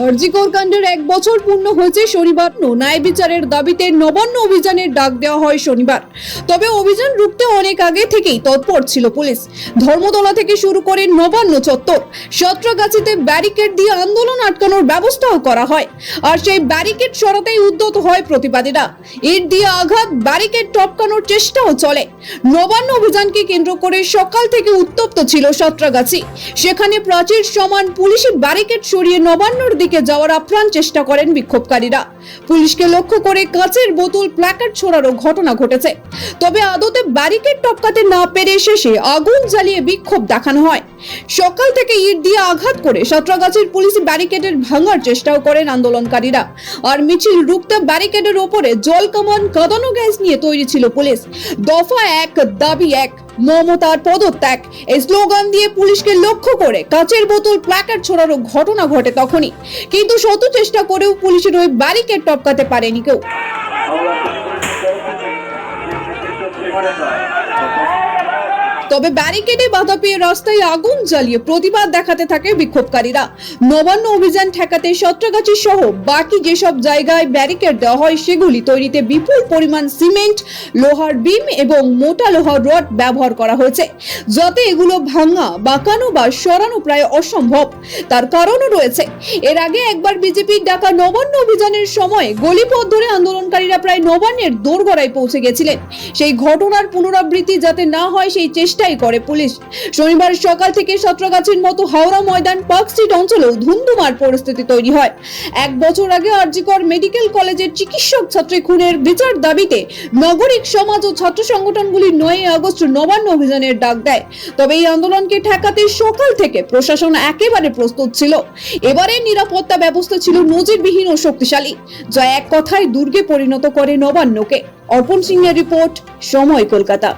হরজিকর কাণ্ডের এক বছর পূর্ণ হয়েছে শনিবার। ন্যায় বিচারের দাবিতে নবান্ন অভিযানের ডাক দেওয়া হয় শনিবার। তবে অভিযান রুখতে অনেক আগে থেকেই তৎপর ছিল পুলিশ। ধর্মতলা থেকে শুরু করে নবান্ন চত্বর, সত্রাগাছিতে ব্যারিকেড দিয়ে আন্দোলন আটকানোর ব্যবস্থাও করা হয়। আর সেই ব্যারিকেড সরাতেই উদ্যত হয় প্রতিবাদীরা। ইট দিয়ে আঘাত, ব্যারিকেড টপকানোর চেষ্টাও চলে। নবান্ন অভিযানকে কেন্দ্র করে সকাল থেকে উত্তপ্ত ছিল সত্রাগাছি। সেখানে প্রাচীর সমান পুলিশি ব্যারিকেড সরিয়ে নবান্নর দিকে যাওয়ার আপ্রাণ চেষ্টা করেন বিক্ষোভকারীরা। পুলিশকে লক্ষ্য করে কাঁচের বোতল, প্ল্যাকার্ড ছোড়ারও ঘটনা ঘটেছে। তবে আদতে ব্যারিকেড টপকাতে না পেরে শেষে আগুন জ্বালিয়ে বিক্ষোভ দেখানো হয়। সকাল থেকে ইট দিয়ে আঘাত করে সাঁতরাগাছির পুলিশ ব্যারিকেডের ভাঙার চেষ্টাও করেন আন্দোলনকারীরা। আর মিছিল রুখতে ব্যারিকেডের ওপরে জল, কামান, কাঁদানো গ্যাস নিয়ে তৈরি ছিল পুলিশ। দফা এক, দাবি এক। মমতার পদত্যাগ। এই স্লোগান দিয়ে পুলিশকে লক্ষ্য করে কাঁচের বোতল, প্ল্যাকার্ড ছোড়ারও ঘটনা ঘটে তখনই। কিন্তু শত চেষ্টা করেও পুলিশের ওই ব্যারিকেড টপকাতে পারেনি কেউ। তবে ব্যারিকেডে বাধা পেয়ে রাস্তায় আগুন জ্বালিয়ে প্রতিবাদ দেখাতে থাকে বিক্ষোভকারীরা। নবান্ন অভিযান ঠেকাতে সত্রাগাছি সহ বাকি যেসব জায়গায় ব্যারিকেড দেওয়া হয়, সেগুলি তৈরিতে বিপুল পরিমাণ সিমেন্ট, লোহার বিম এবং মোটা লোহার রড ব্যবহার করা হয়েছে। যাতে এগুলো ভাঙা, বাঁকানো বা সরানো প্রায় অসম্ভব। তার কারণও রয়েছে। এর আগে একবার বিজেপির ডাকা নবান্ন অভিযানের সময় গলিপথ ধরে আন্দোলনকারীরা প্রায় নবান্নের দোরগড়ায় পৌঁছে গেছিলেন। সেই ঘটনার পুনরাবৃত্তি যাতে না হয়, সেই চেষ্টাই করে পুলিশ। শনিবার সকাল থেকে সত্রগাছির মতো হাওড়া ময়দান পার্ক স্ট্রিট অঞ্চলেও ধুমধুমার পরিস্থিতি তৈরি হয়। এক বছর আগে আরজিকর মেডিকেল কলেজের চিকিৎসক ছাত্রী খুনের বিচার দাবিতে নাগরিক সমাজ ও ছাত্র সংগঠনগুলি নয় আগস্ট নবান্ন অভিযানের ডাক দেয়। তবে এই আন্দোলনকে ঠেকাতে সকাল থেকে প্রশাসন একেবারে প্রস্তুত ছিল। এবারে নিরাপত্তা ব্যবস্থা ছিল নজিরবিহীন ও শক্তিশালী, যা এক কথায় দুর্গে পরিণত করে নবান্নকে। অর্পণ সিংহের রিপোর্ট, সময় কলকাতা।